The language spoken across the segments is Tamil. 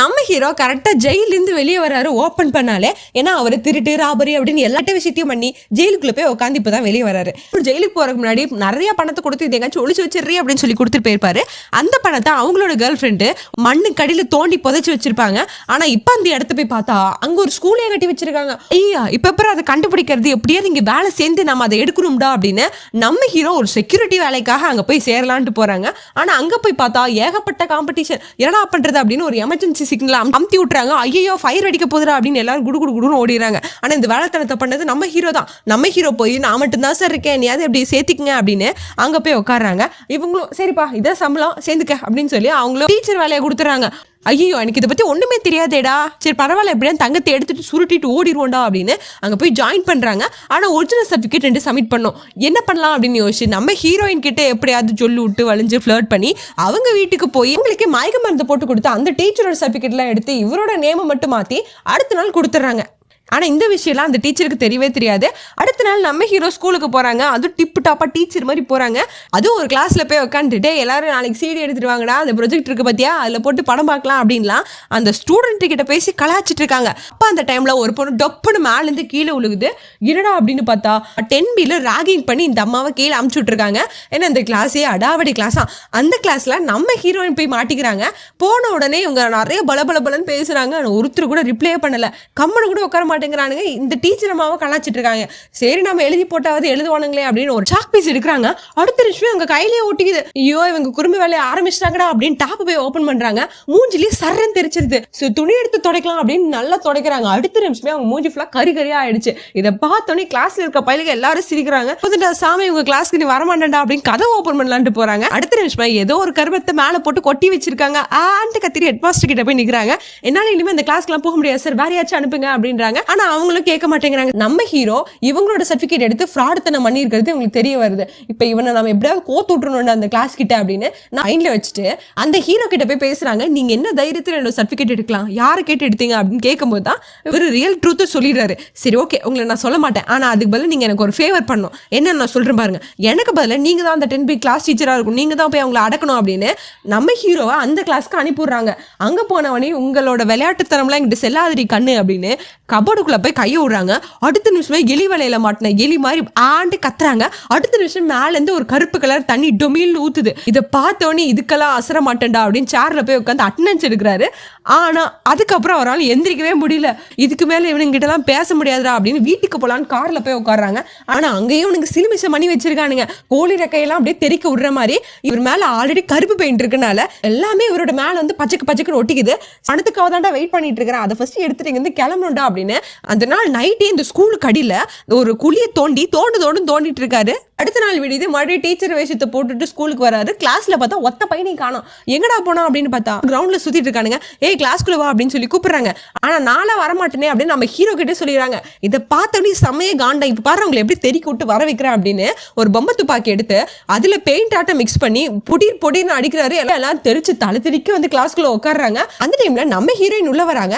நம்ம ஹீரோ கரெக்டாக ஜெயிலேருந்து வெளியே வராரு ஓப்பன் பண்ணாலே ஏன்னா அவர் திருட்டு ராபரி அப்படின்னு எல்லாட்ட விஷயத்தையும் பண்ணி ஜெயிலுக்குள்ளே போய் உட்காந்து இப்போ தான் வெளியே வராரு. அப்புறம் ஜெயிலுக்கு போகிறதுக்கு முன்னாடி நிறைய பணத்தை கொடுத்து இது எங்கேயாச்சும் ஒழிச்சு வச்சிடுறீ அப்படின்னு சொல்லி கொடுத்துட்டு போயிருப்பாரு. அந்த பணத்தை அவங்களோட கேர்ள் ஃப்ரெண்டு மண்ணு கடியில் தோண்டி புதைச்சி வச்சிருப்பாங்க. ஆனால் இப்போ அந்த இடத்த போய் பார்த்தா அங்கே ஒரு ஸ்கூலே கட்டி வச்சிருக்காங்க. ஐயா இப்போ அப்புறம் அதை கண்டுபிடிக்கிறது? எப்படியாவது இங்கே வேலை சேர்ந்து நம்ம அதை எடுக்கணும்டா அப்படின்னு நம்ம ஹீரோ ஒரு செக்யூரிட்டி வேலைக்காக அங்கே போய் சேரலான்ட்டு போகிறாங்க ஆனால் அங்கே போய் பார்த்தா ஏகப்பட்ட காம்படிஷன் என்னடா பண்ணுறது அப்படின்னு ஒரு எமர்ஜென்சி சிக்னல் அமுத்தி விட்டுறாங்க. ஐயோ ஃபயர் அடிக்க போதுரா அப்படின்னு எல்லாரும் குடு குடு குடுன்னு ஓடிடுறாங்க. ஆனா இந்த வேலைத்தனத்தை பண்ணது நம்ம ஹீரோ தான். நம்ம ஹீரோ போய் நான் மட்டும்தான் சார் இருக்கேன். நீயாவது எப்படி சேர்த்துக்குங்க அப்படின்னு அங்க போய் உட்காடுறாங்க இவங்களும் சரிப்பா இதான் சம்பளம் சேர்ந்துக்க அப்படின்னு சொல்லி அவங்களும் டீச்சர் வேலையை கொடுத்துறாங்க ஐயோ எனக்கு இதை பற்றி ஒன்றுமே தெரியாதேடா. சரி பரவாயில்ல எப்படியா தங்கத்தை எடுத்துட்டு சுருட்டிட்டு ஓடிடுவோம்டா அப்படின்னு அங்கே போய் ஜாயின் பண்ணுறாங்க ஆனால் ஒரிஜினல் சர்டிஃபிகேட் ரெண்டு சப்மிட் பண்ணோம். என்ன பண்ணலாம் அப்படின்னு யோசிச்சு நம்ம ஹீரோயின் கிட்ட எப்படியாவது சொல்லி விட்டு வளைஞ்சு ஃப்ளர்ட் பண்ணி அவங்க வீட்டுக்கு போய் உங்களுக்கு மயக்க மருந்து போட்டு கொடுத்து அந்த டீச்சரோட சர்டிஃபிகேட்லாம் எடுத்து இவரோட நேமை மட்டும் மாற்றி அடுத்த நாள் கொடுத்துட்றாங்க. ஆனால் இந்த விஷயம்லாம் அந்த டீச்சருக்கு தெரியவே தெரியாது. அடுத்த நாள் நம்ம ஹீரோ ஸ்கூலுக்கு போகிறாங்க அதுவும் டிப்பு டாப்பாக டீச்சர் மாதிரி போகிறாங்க அதுவும் ஒரு கிளாஸில் போய் உட்காந்துட்டு எல்லாரும் நாளைக்கு சீடி எடுத்துட்டு வாங்கடா அந்த ப்ரொஜெக்ட் இருக்குது பார்த்தியா அதில் போட்டு படம் பார்க்கலாம். அப்படின்லாம் அந்த ஸ்டூடெண்ட் கிட்ட பேசி கலாச்சிட்டு இருக்காங்க. அப்போ அந்த டைமில் ஒரு பொண்ணு டொப்புன்னு மேலேருந்து கீழே விழுகுது என்னடா? அப்படின்னு பார்த்தா டென் பியில் ராகிங் பண்ணி இந்த அம்மாவை கீழே அமுச்சு விட்ருக்காங்க ஏன்னா இந்த கிளாஸே அடாவடி கிளாஸாக அந்த கிளாஸில் நம்ம ஹீரோயின் போய் மாட்டிக்கிறாங்க. போன உடனே இவங்க நிறைய பல பல பலன்னு பேசுகிறாங்க ஒருத்தர் கூட ரிப்ளே பண்ணலை. கம்மனு கூட உட்கார மாட்டேன் மாட்டேங்கிறானுங்க. இந்த டீச்சர் அம்மாவும் கலாச்சிட்டு இருக்காங்க. சரி நம்ம எழுதி போட்டாவது எழுதுவானுங்களே அப்படின்னு ஒரு சாக் பீஸ் எடுக்கிறாங்க. அடுத்த நிமிஷமே அவங்க கையிலேயே ஒட்டிக்குது. ஐயோ இவங்க குறும்பு வேலையை ஆரம்பிச்சிட்டாங்கடா அப்படின்னு டாப் போய் ஓப்பன் பண்றாங்க. மூஞ்சிலேயே சரண் தெரிச்சிருது. துணி எடுத்து துடைக்கலாம் அப்படின்னு நல்லா துடைக்கிறாங்க. அடுத்த நிமிஷமே அவங்க மூஞ்சி ஃபுல்லா கறி கறியா ஆயிடுச்சு. இதை பார்த்தோன்னே கிளாஸ்ல இருக்க பயிலுக்கு எல்லாரும் சிரிக்கிறாங்க. புதுடா சாமி உங்க கிளாஸ்க்கு நீ வரமாட்டேன்டா அப்படின்னு கதை ஓப்பன் பண்ணலான்ட்டு போறாங்க. அடுத்த நிமிஷமே ஏதோ ஒரு கருவத்தை மேல போட்டு கொட்டி வச்சிருக்காங்க. ஆண்டு கத்திரி ஹெட் மாஸ்டர் கிட்ட போய் நிக்கிறாங்க. என்னால இனிமே இந்த கிளாஸ்க்குலாம் போக முடியாது சார் வேற யாச்சும் அனுப்புங்க அப்படின்றாங்க. ஆனா அவங்களும் கேட்க மாட்டேங்கிறாங்க. நம்ம ஹீரோ இவங்களோட சர்டிஃபிகேட் எடுத்து ஃப்ராடுத்தனை பண்ணியிருக்கிறது இவங்களுக்கு தெரிய வருது. இப்போ இவனை நம்ம எப்படியாவது கோத்து விட்டுறணும் அந்த கிளாஸ் கிட்ட அப்படின்னு நான் மைண்டில் வச்சுட்டு அந்த ஹீரோ கிட்ட போய் பேசுறாங்க. நீங்க என்ன தைரியத்தில் என்னோட சர்டிஃபிகேட் எடுக்கலாம்? யாரை கேட்டு எடுத்தீங்க அப்படின்னு கேட்கும்போது தான் இவர் ரியல் ட்ரூத்தை சொல்லிடுறாரு. சரி ஓகே உங்களை நான் சொல்ல மாட்டேன். ஆனால் அதுக்கு பதில் நீங்கள் எனக்கு ஒரு ஃபேவர் பண்ணணும். என்ன நான் சொல்கிறேன் பாருங்க. எனக்கு பதில் நீங்கள் தான் அந்த டென் பி கிளாஸ் டீச்சராக இருக்கும் நீங்கள் தான் போய் அவங்களை அடக்கணும் அப்படின்னு நம்ம ஹீரோவை அந்த கிளாஸ்க்கு அனுப்பிடுறாங்க அங்கே போனவனே உங்களோட விளையாட்டுத்தனம்லாம் எங்கிட்ட செல்லாதிரி கண்ணு அப்படின்னு கபோர்டுக்குள்ள போய் கையை விடுறாங்க. அடுத்த நிமிஷமே எலி வலையில மாட்டின எலி மாதிரி ஆண்டு கத்துறாங்க. அடுத்த நிமிஷம் மேல இருந்து ஒரு கருப்பு கலர் தண்ணி டொமில்னு ஊத்துது. இதை பார்த்தோன்னே இதுக்கெல்லாம் அசர மாட்டேன்டா அப்படின்னு சேர்ல போய் உட்காந்து அட்டனன்ஸ் எடுக்கிறாரு. ஆனா அதுக்கப்புறம் அவரால் எந்திரிக்கவே முடியல. இதுக்கு மேல இவனுங்கிட்டலாம் பேச முடியாதுடா அப்படின்னு வீட்டுக்கு போலான்னு கார்ல போய் உட்காடுறாங்க ஆனா அங்கேயும் இவனுக்கு சிலுமிசம் பண்ணி வச்சிருக்கானுங்க. கோழி ரெக்கையெல்லாம் அப்படியே தெறிக்க விடுற மாதிரி இவர் மேல ஆல்ரெடி கருப்பு பெயிண்ட் இருக்கனால எல்லாமே இவரோட மேல வந்து பச்சைக்கு பச்சைக்குன்னு ஒட்டிக்குது. பணத்துக்காக தான்டா வெயிட் பண்ணிட்டு இருக்கிறேன். அதை ஃபர்ஸ்ட் எடுத்துட்டு இங்கேருந்து கிளம்பணும்டா அப்படின்னு அந்த நாள் நைட்டே இந்த ஸ்கூலுக்கு அடியில ஒரு குழியை தோண்டி தோண்டு தோண்டு தோண்டிட்டு இருக்காரு. அடுத்த நாள் விடியுது மறுபடியும் டீச்சர் வேஷத்தை போட்டுட்டு ஸ்கூலுக்கு வராரு. கிளாஸ்ல பார்த்தா ஒத்த பையனை காணோம். எங்கடா போனா அப்படின்னு பார்த்தா கிரவுண்ட்ல சுத்திட்டு இருக்கானுங்க. ஏய் கிளாஸ்க்குள்ள வா அப்படின்னு சொல்லி கூப்பிடுறாங்க. ஆனா நாளா வரமாட்டேனே அப்படின்னு நம்ம ஹீரோ கிட்டே சொல்லிடுறாங்க. இதை பார்த்தோன்னே செம்மையே காண்டா இப்ப பாரு அவங்களை எப்படி தெறிக்க விட்டு வர வைக்கிறேன் அப்படின்னு ஒரு பொம்மை துப்பாக்கி எடுத்து அதுல பெயிண்ட் ஆட்டம் மிக்ஸ் பண்ணி புடிர் பொடின்னு அடிக்கிறாரு. எல்லாம் எல்லாம் தெரிச்சு தலை தெறிக்க வந்து கிளாஸ்க்குள்ள உட்காடுறாங்க அந்த டைம்ல நம்ம ஹீரோயின் உள்ள வராங்க.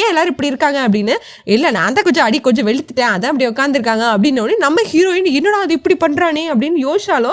ஏன் எல்லாரும் இப்படி இருக்காங்க? அப்படின்னு. இல்ல நான் தான் கொஞ்சம் அடி கொஞ்சம் வெளுத்துட்டேன். அதான் அப்படி உட்காந்துருக்காங்க அப்படின்னு நம்ம ஹீரோயின் என்னடா அது இப்படி பண்ணுறானே அப்படின்னு யோசிச்சாலோ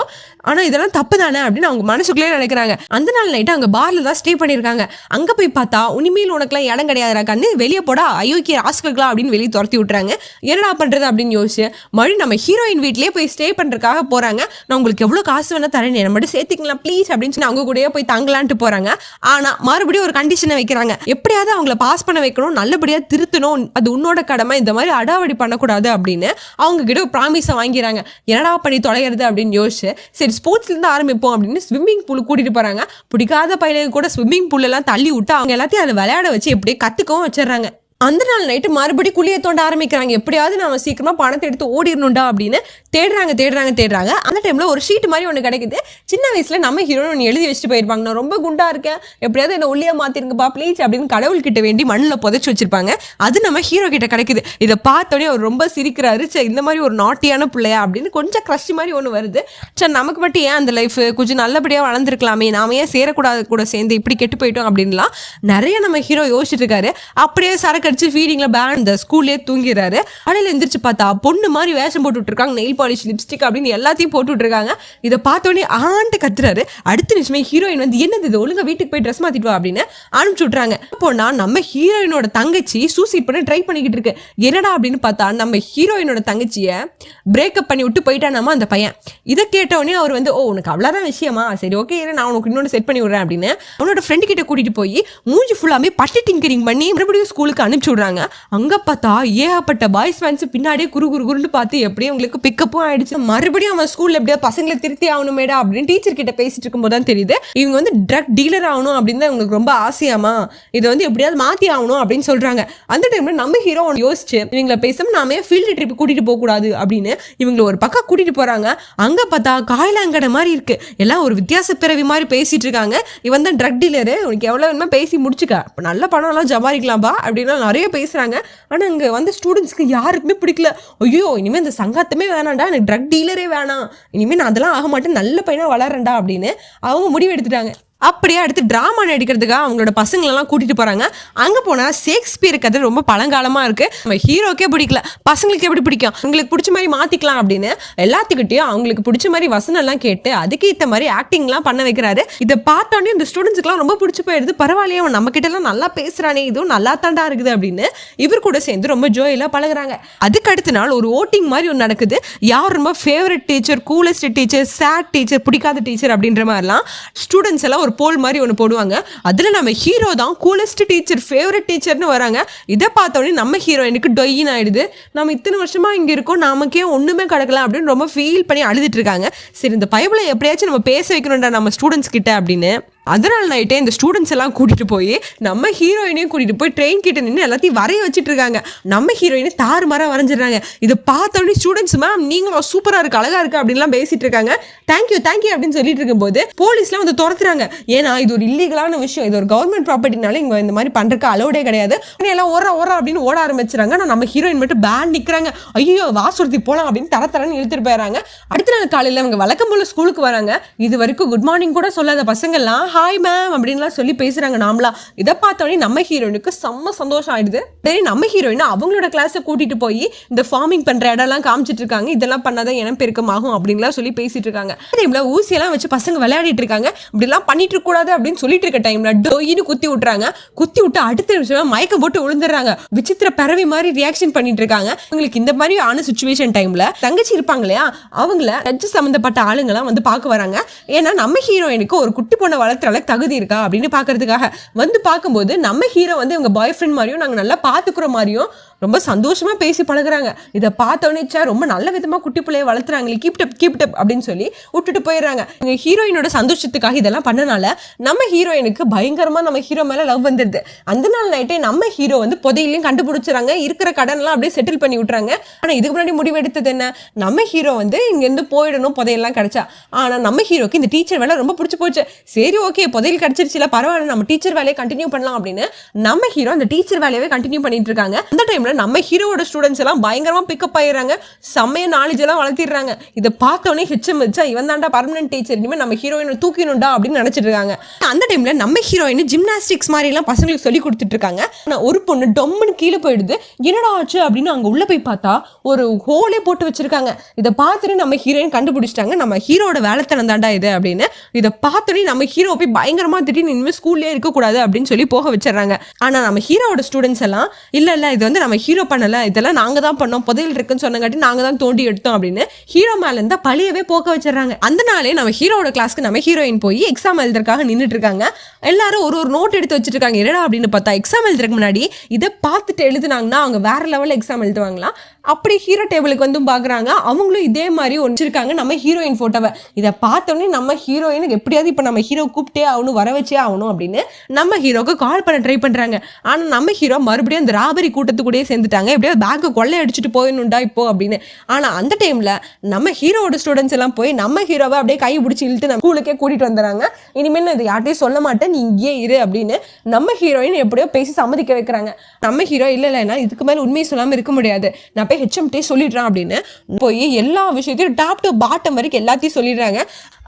ஆனால் இதெல்லாம் தப்பு தானே அப்படின்னு அவங்க மனசுக்குள்ளே நினைக்கிறாங்க. அந்த நாள் நைட்டு அங்கே பார்ல தான் ஸ்டே பண்ணியிருக்காங்க. அங்கே போய் பார்த்தா உனிமையில் உனக்குலாம் இடம் கிடையாதுடா கண்ணு வெளியே போட அயோக்கிய ராஸ்கல்களா அப்படின்னு வெளியே துரத்தி விட்டுறாங்க. என்னடா பண்ணுறது அப்படின்னு யோசிச்சு மறுபடியும் நம்ம ஹீரோயின் வீட்லேயே போய் ஸ்டே பண்ணுறதுக்காக போகிறாங்க நான் உங்களுக்கு எவ்வளோ காசு வேணால் தரேன் என்ன மட்டும் சேர்த்துக்கலாம் ப்ளீஸ் அப்படின்னு சொல்லி அவங்க கூடயே போய் தங்கலான்ட்டு போகிறாங்க ஆனால் மறுபடியும் ஒரு கண்டிஷனை வைக்கிறாங்க. எப்படியாவது அவங்கள பாஸ் பண்ண வைக்கணும் நல்லபடியாக திருத்தணும். அது உன்னோட கடமை இந்த மாதிரி அடாவடி பண்ணக்கூடாது அப்படின்னு அவங்க கிட்ட ப்ராமிஸை வாங்கிறாங்க என்னடா பண்ணி தொலைகிறது அப்படின்னு யோசிச்சு சரி ஸ்போர்ட்ஸ்லேருந்து ஆரம்பிப்போம் அப்படின்னு ஸ்விம்மிங் பூல் கூட்டிகிட்டு போகிறாங்க பிடிக்காத பையனுக்கு கூட ஸ்விம்மிங் பூலெல்லாம் தள்ளி விட்டு அவங்க எல்லாத்தையும் அதை விளையாட வச்சு எப்படியே கற்றுக்கவும் வச்சிடுறாங்க. அந்த நாள் நைட்டு மறுபடியும் குழியை தோண்ட ஆரம்பிக்கிறாங்க. எப்படியாவது நம்ம சீக்கிரமாக பணத்தை எடுத்து ஓடிடணும்டா அப்படின்னு தேடுறாங்க தேடுறாங்க தேடுறாங்க. அந்த டைமில் ஒரு ஷீட் மாதிரி ஒன்று கிடைக்குது. சின்ன வயசில் நம்ம ஹீரோன்னு ஒன்று எழுதி வச்சுட்டு போயிருப்பாங்க. நான் ரொம்ப குண்டாக இருக்கேன். எப்படியாவது என்ன ஒல்லியாக மாற்றிருங்கப்பா ப்ளீஸ் அப்படின்னு கடவுள்கிட்ட வேண்டி மண்ணில் புதைச்சி வச்சிருப்பாங்க. அது நம்ம ஹீரோ கிட்ட கிடைக்குது. இதை பார்த்தோடனே அவர் ரொம்ப சிரிக்கிறாரு. சே இந்த மாதிரி ஒரு நாட்டியான பிள்ளையா அப்படின்னு கொஞ்சம் க்ரஷ் மாதிரி ஒன்று வருது. சார் நமக்கு மட்டும் ஏன் அந்த லைஃப் கொஞ்சம் நல்லபடியாக வளர்ந்துருக்கலாமே? நாம ஏன் சேரக்கூடாது கூட சேர்ந்து இப்படி கெட்டு போயிட்டோம் அப்படின்லாம் நிறைய நம்ம ஹீரோ யோசிச்சுட்டு இருக்காரு. அப்படியே சரக்கு அடிச்சு ஃபீடிங்ல பேன் இந்த ஸ்கூல்லேயே தூங்கிறாரு அடையில எந்திரிச்சு பார்த்தா பொண்ணு மாதிரி வேஷம் போட்டுட்டு இருக்காங்க. நெயில் பாலிஷ் லிப்ஸ்டிக் அப்படின்னு எல்லாத்தையும் போட்டு விட்டுருக்காங்க இதை பார்த்தோன்னே ஆண்டு கத்துறாரு. அடுத்த நிமிஷமே ஹீரோயின் வந்து என்னது இது? ஒழுங்காக வீட்டுக்கு போய் ட்ரெஸ் மாற்றிட்டு வா அப்படின்னு அனுப்பிச்சு விட்றாங்க போனா நம்ம ஹீரோயினோட தங்கச்சி சூசைட் பண்ண ட்ரை பண்ணிக்கிட்டு இருக்கு. என்னடா அப்படின்னு பார்த்தா நம்ம ஹீரோயினோட தங்கச்சியை பிரேக்கப் பண்ணி விட்டு போயிட்டானாமா அந்த பையன். இதை கேட்டவொடனே அவர் வந்து ஓ உனக்கு அவ்வளோதான் விஷயமா? சரி ஓகே நான் உனக்கு இன்னொன்று செட் பண்ணி விடுறேன் அப்படின்னு அவனோட ஃப்ரெண்டு கிட்ட கூட்டிகிட்டு போய் மூஞ்சி ஃபுல்லாமே பட்டு டிங்கரிங் பண்ணி மறுபடியும் ஸ்கூலுக்கு அனுப்பிச்சு விட்றாங்க. அங்கே பார்த்தா ஏகப்பட்ட பாய்ஸ் ஃபேன்ஸ் பின்னாடியே குரு குரு குருன்னு பார்த்து எப்படியும் உங்களுக்கு பிக்கப் தப்பும் ஆயிடுச்சு மறுபடியும் அவன் ஸ்கூல்ல எப்படியா பசங்களை திருத்தி ஆகணுமேடா அப்படின்னு டீச்சர் கிட்ட பேசிட்டு இருக்கும்போது தான் தெரியுது. இவங்க வந்து ட்ரக் டீலர் ஆகணும் அப்படின்னு தான் இவங்களுக்கு ரொம்ப ஆசையாமா? இதை வந்து எப்படியாவது மாத்தி ஆகணும் அப்படின்னு சொல்றாங்க. அந்த டைம்ல நம்ம ஹீரோ யோசிச்சு இவங்கள பேசாம நாம ஃபீல்டு ட்ரிப் கூட்டிட்டு போக கூடாது அப்படின்னு இவங்களை ஒரு பக்கம் கூட்டிட்டு போறாங்க. அங்க பார்த்தா காயலாங்கடை மாதிரி இருக்கு. எல்லாம் ஒரு வித்தியாச பிறவி மாதிரி பேசிட்டு இருக்காங்க. இவன் தான் ட்ரக் டீலரு உனக்கு எவ்வளோ வேணுமோ பேசி முடிச்சுக்க. நல்ல நல்ல பணம்லாம் ஜமாரிக்கலாம்பா அப்படின்னா நிறைய பேசுறாங்க. ஆனா அங்க வந்து ஸ்டூடெண்ட்ஸ்க்கு யாருக்குமே பிடிக்கல. ஐயோ இனிமேல் இந்த சங்காத்தமே வேணாண்டா வேண்டாம் எனக்கு ட்ரக் டீலரே வேணாம். இனிமேல் நான் அதெல்லாம் ஆக மாட்டேன். நல்ல பையனாக வளரண்டா அப்படின்னு அவங்க முடிவு எடுத்துட்டாங்க. அப்படியே அடுத்து ட்ராமா நடிக்கிறதுக்காக அவங்களோட பசங்களெல்லாம் கூட்டிகிட்டு போகிறாங்க அங்கே போனால் ஷேக்ஸ்பியர் கதை ரொம்ப பழங்காலமாக இருக்குது நம்ம ஹீரோக்கே பிடிக்கல. பசங்களுக்கு எப்படி பிடிக்கும்? உங்களுக்கு பிடிச்ச மாதிரி மாற்றிக்கலாம் அப்படின்னு எல்லாத்துக்கிட்டையும் அவங்களுக்கு பிடிச்ச மாதிரி வசனம் எல்லாம் கேட்டு அதுக்கு ஏற்ற மாதிரி ஆக்டிங்லாம் பண்ண வைக்கிறாரு. இதை பார்த்தோன்னே இந்த ஸ்டூடெண்ட்ஸ்க்குலாம் ரொம்ப பிடிச்சி போயிடுது. பரவாயில்லையே அவன் நம்ம நல்லா பேசுகிறானே இதுவும் நல்லா தாண்டா இருக்குது அப்படின்னு இவர் கூட சேர்ந்து ரொம்ப ஜோயிலாக பழகுறாங்க. அதுக்கு அடுத்த நாள் ஒரு ஓட்டிங் மாதிரி ஒன்று நடக்குது. யார் ரொம்ப favourite teacher coolest teacher sad teacher பிடிக்காத டீச்சர் அப்படின்ற மாதிரிலாம் ஸ்டூடெண்ட்ஸ் எல்லாம் ஒரு போல் மாதிரி ஒன்று போடுவாங்க. அதில் நம்ம ஹீரோ தான் கூலஸ்ட் டீச்சர் ஃபேவரட் டீச்சர்னு வராங்க. இதை பார்த்தோன்னே நம்ம ஹீரோயினுக்கு டொயின் ஆகிடுது நம்ம இத்தனை வருஷமாக இங்கே இருக்கோம் நமக்கே ஒன்றுமே கிடக்கலாம் அப்படின்னு ரொம்ப ஃபீல் பண்ணி அழுதுட்டு இருக்காங்க. சரி இந்த பைபிளை எப்படியாச்சும் நம்ம பேச வைக்கணும்டா நம்ம ஸ்டூடெண்ட்ஸ் கிட்ட அப்படின்னு. அதனால் நைட்டே இந்த ஸ்டூடெண்ட்ஸ் எல்லாம் கூட்டிகிட்டு போய் நம்ம ஹீரோயினையும் கூட்டிகிட்டு போய் ட்ரெயின் கிட்ட நின்று எல்லாத்தையும் வரைய வச்சுட்டு இருக்காங்க நம்ம ஹீரோயினை தாறு மாறா வரைஞ்சிடுறாங்க. இதை பார்த்தோடனே ஸ்டூடெண்ட்ஸ் மேம் நீங்களும் சூப்பராக இருக்கு அழகாக இருக்கு அப்படின்லாம் பேசிட்டு இருக்காங்க. தேங்க்யூ தேங்க்யூ அப்படின்னு சொல்லிட்டு இருக்கும்போது போலீஸ்லாம் வந்து துரத்துறாங்க. ஏன்னா இது ஒரு இல்லீகலான விஷயம். இது ஒரு கவர்மெண்ட் ப்ராப்பர்ட்டினால இங்கே இந்த மாதிரி பண்ணுறக்கு அலோடே கிடையாது. ஆனால் எல்லாம் ஓரா ஓரா அப்படின்னு ஓட ஆரம்பிச்சிறாங்க ஆனால் நம்ம ஹீரோயின் மட்டும் பேண்ட் நிற்கிறாங்க ஐயோ வாசுரத்தி போகலாம் அப்படின்னு தர தரன்னு இழுத்துட்டு போயிடறாங்க. அடுத்த நாள் காலையில் அவங்க வழக்கம் போல் ஸ்கூலுக்கு வராங்க. இது வரைக்கும் குட் மார்னிங் கூட சொல்லாத பசங்கள்லாம் ஹாய் மேம் அப்படின்லாம் சொல்லி பேசுறாங்க நாமளா. இதை பார்த்தோன்னே நம்ம ஹீரோயினுக்கு செம்ம சந்தோஷம் ஆயிடுது. சரி நம்ம ஹீரோயின் அவங்களோட கிளாஸை கூட்டிகிட்டு போய் இந்த ஃபார்மிங் பண்ணுற இடம்லாம் காமிச்சிட்டு இருக்காங்க. இதெல்லாம் பண்ணாதான் இனம் பெருக்கமாகும் அப்படின்லாம் சொல்லி பேசிட்டு இருக்காங்க. டைம்ல ஊசியெல்லாம் வச்சு பசங்க விளையாடிட்டு இருக்காங்க. இப்படிலாம் பண்ணிட்டு கூடாது அப்படின்னு சொல்லிட்டு இருக்க டைம்ல டொயின்னு குத்தி விட்டுறாங்க. குத்தி விட்டு அடுத்த நிமிஷம் மயக்கம் போட்டு விழுந்துடுறாங்க. விசித்திர பறவை மாதிரி ரியாக்ஷன் பண்ணிட்டு இருக்காங்க. உங்களுக்கு இந்த மாதிரி ஆன சுச்சுவேஷன் டைம்ல தங்கச்சி இருப்பாங்க இல்லையா? அவங்கள ஜட்ஜு சம்மந்தப்பட்ட ஆளுங்கெல்லாம் வந்து பார்க்க வராங்க. ஏன்னா நம்ம ஹீரோயினுக்கு ஒரு குட்டி பொண்ணை நடத்துகிற அளவுக்கு தகுதி இருக்கா அப்படின்னு பார்க்கறதுக்காக வந்து பார்க்கும்போது நம்ம ஹீரோ வந்து இவங்க பாய் ஃப்ரெண்ட் மாதிரியும் நாங்கள் நல்லா பார்த்துக்குற மாதிரியும் ரொம்ப சந்தோஷமாக பேசி பழகுறாங்க. இதை பார்த்தோன்னே ரொம்ப நல்ல விதமாக குட்டி பிள்ளைய வளர்த்துறாங்களே கீப்டப் கீப்டப் அப்படின்னு சொல்லி விட்டுட்டு போயிடுறாங்க. எங்கள் ஹீரோயினோட சந்தோஷத்துக்காக இதெல்லாம் பண்ணனால நம்ம ஹீரோயினுக்கு பயங்கரமாக நம்ம ஹீரோ மேலே லவ் வந்துடுது. அந்த நாள் நைட்டே நம்ம ஹீரோ வந்து புதையிலையும் கண்டுபிடிச்சிறாங்க இருக்கிற கடன்லாம் அப்படியே செட்டில் பண்ணி விட்றாங்க ஆனால் இதுக்கு முன்னாடி முடிவெடுத்தது என்ன? நம்ம ஹீரோ வந்து இங்கேருந்து போயிடணும் புதையெல்லாம் கிடைச்சா. ஆனால் நம்ம ஹீரோக்கு இந்த டீச்சர் வேலை ரொம்ப பிடிச்சி போச்சு. சரி ஓகே புதையல் கிடச்சிருச்சுல பரவாயில்ல நம்ம டீச்சர் வேலையை கண்டினியூ பண்ணலாம் அப்படின்னு நம்ம ஹீரோ அந்த டீச்சர் வேலையவே கண்டினியூ பண்ணிட்டு இருக்காங்க. அந்த டைமில் நம்ம ஹீரோவோட ஸ்டூடெண்ட்ஸ் எல்லாம் பயங்கரமாக பிக்கப் ஆயிடுறாங்க. செம்மைய நாலேஜ் எல்லாம் வளர்த்திடுறாங்க. இதை பார்த்தோன்னே ஹெச்எம் வச்சா இவன் தாண்டா பர்மனன்ட் டீச்சர் இனிமேல் நம்ம ஹீரோயினை தூக்கிணும்டா அப்படின்னு நினச்சிட்டு இருக்காங்க. அந்த டைம்ல நம்ம ஹீரோயின் ஜிம்னாஸ்டிக்ஸ் மாதிரி எல்லாம் பசங்களுக்கு சொல்லி கொடுத்துட்டு இருக்காங்க. ஆனா ஒரு பொண்ணு டொம்முன்னு கீழே போயிடுது. என்னடா ஆச்சு அப்படின்னு அங்கே உள்ளே போய் பார்த்தா ஒரு ஹோலே போட்டு வச்சிருக்காங்க. இதை பார்த்துட்டு நம்ம ஹீரோயின் கண்டுபிடிச்சிட்டாங்க. நம்ம ஹீரோட வேலைத்தனம் தாண்டா இது அப்படின்னு. இதை பார்த்தோன்னே நம்ம ஹீரோ போய் பயங்கரமாக திடீர்னு இனிமேல் ஸ்கூல்லேயே இருக்கக்கூடாது அப்படின்னு சொல்லி போக வச்சிடறாங்க. ஆனால் நம்ம ஹீரோவோட ஸ்டூடெண்ட்ஸ் எல்லாம் இல்லை இல்லை இது வந்து நம்ம ஹீரோ பண்ணலை இதெல்லாம் நாங்கள் தான் பண்ணோம் புதையல் இருக்குன்னு சொன்னங்காட்டி நாங்கள் தான் தோண்டி எடுத்தோம் அப்படின்னு ஹீரோ மேலே இருந்தால் பழியவே போக்க வச்சிடறாங்க. அந்த நாளே நம்ம ஹீரோட கிளாஸ்க்கு நம்ம ஹீரோயின் போய் எக்ஸாம் எழுதுறதுக்காக நின்றுட்டு இருக்காங்க. எல்லாரும் ஒரு ஒரு நோட் எடுத்து வச்சிட்டு இருக்காங்க. என்னடா அப்படின்னு பார்த்தா எக்ஸாம் எழுதுறதுக்கு முன்னாடி இதை பார்த்துட்டு எழுதுனாங்கன்னா அவங்க வேற லெவலில் எக்ஸாம் எழுதுவாங்களாம் அப்படி ஹீரோ டேபிளுக்கு வந்து பார்க்குறாங்க அவங்களும் இதே மாதிரி ஒன்றிருக்காங்க நம்ம ஹீரோயின் ஃபோட்டோவை இதை பார்த்தோன்னே நம்ம ஹீரோயினுக்கு எப்படியாவது இப்போ நம்ம ஹீரோ கூப்பிட்டே ஆகணும் வர வச்சே ஆகணும் அப்படின்னு நம்ம ஹீரோக்கு கால் பண்ண ட்ரை பண்ணுறாங்க ஆனால் நம்ம ஹீரோ மறுபடியும் அந்த ராபரி கூட்டத்துக்குடைய சேர்ந்துட்டாங்க. எப்படியாவது பேக்கை கொள்ளை அடிச்சுட்டு போயிடணுண்டா இப்போ அப்படின்னு. ஆனால் அந்த டைமில் நம்ம ஹீரோவோட ஸ்டூடெண்ட்ஸ் எல்லாம் போய் நம்ம ஹீரோவை அப்படியே கை பிடிச்சி இழுத்து நம்ம ஸ்கூலுக்கே கூட்டிகிட்டு வந்துடுறாங்க. இனிமேல் நான் இதை யார்ட்டையும் சொல்ல மாட்டேன். நீ இங்கேயே இரு அப்படின்னு நம்ம ஹீரோயின் எப்படியோ பேசி சம்மதிக்க வைக்கிறாங்க. நம்ம ஹீரோ இல்லை இல்லைன்னா இதுக்கு மேலே உண்மையை சொல்லாமல் இருக்க முடியாது. நான் போய் ஹெச்எம்டே சொல்லிடுறேன் அப்படின்னு போய் எல்லா விஷயத்தையும் டாப் டு பாட்டம் வரைக்கும் எல்லாத்தையும் சொல்லிடுறாங்க.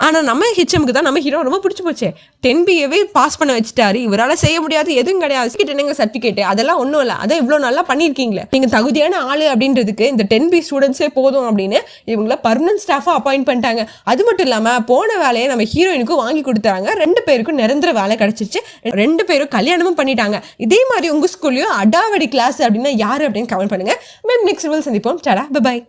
ஆனால் நம்ம ஹெச்எம்க்கு தான் நம்ம ஹீரோ ரொம்ப பிடிச்சி போச்சு. டென் பிஏவே பாஸ் பண்ண வச்சுட்டாரு. இவரால் செய்ய முடியாது எதுவும் கிடையாது. என்னங்க சர்டிஃபிகேட் அதெல்லாம் ஒன்றும் இல்லை. அதான் இவ்வளோ நல்லா பண்ணி பண்ணியிருக்கீங்களே? நீங்க தகுதியான ஆளு அப்படின்றதுக்கு இந்த டென் பி ஸ்டூடெண்ட்ஸே போதும் அப்படின்னு இவங்கள பர்மனன்ட் ஸ்டாஃபாக அப்பாயிண்ட் பண்ணிட்டாங்க. அது மட்டும் இல்லாம போன வேலையை நம்ம ஹீரோயினுக்கும் வாங்கி கொடுத்தாங்க ரெண்டு பேருக்கும் நிரந்தர வேலை கிடைச்சிருச்சு. ரெண்டு பேரும் கல்யாணமும் பண்ணிட்டாங்க. இதே மாதிரி உங்க ஸ்கூல்லையும் அடாவடி கிளாஸ் அப்படின்னா யாரு அப்படின்னு கமெண்ட் பண்ணுங்க. மேம் நெக்ஸ்ட் சந்திப்போம். சடா பபாய்